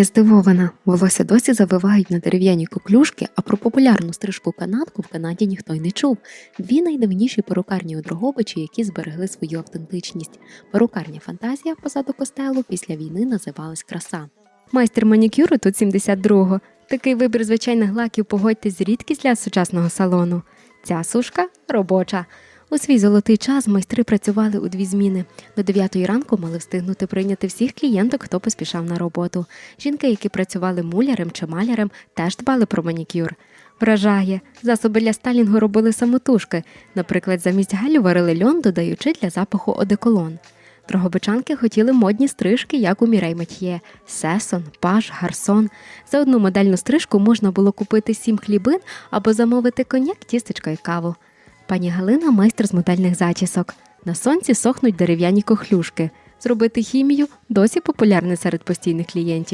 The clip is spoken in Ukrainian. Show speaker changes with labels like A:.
A: Я здивована, волосся досі завивають на дерев'яні коклюшки, а про популярну стрижку канатку в Канаді ніхто й не чув. Дві найдавніші перукарні у Дрогобичі, які зберегли свою автентичність. Перукарня фантазія позаду костелу після війни називалась краса. Майстер манікюру тут 72-го. Такий вибір звичайних лаків погодьтесь рідкість для сучасного салону. Ця сушка робоча. У свій золотий час майстри працювали у дві зміни. До 9 ранку мали встигнути прийняти всіх клієнток, хто поспішав на роботу. Жінки, які працювали мулярем чи малярем, теж дбали про манікюр. Вражає, засоби для сталінгу робили самотужки. Наприклад, замість гелю варили льон, додаючи для запаху одеколон. Дрогобичанки хотіли модні стрижки, як у Мірей Матьє – Сесон, Паш, Гарсон. За одну модельну стрижку можна було купити сім хлібин або замовити коньяк, тістечко і каву. Пані Галина майстер з модельних зачісок. На сонці сохнуть дерев'яні кохлюшки. Зробити хімію досі популярне серед постійних клієнтів.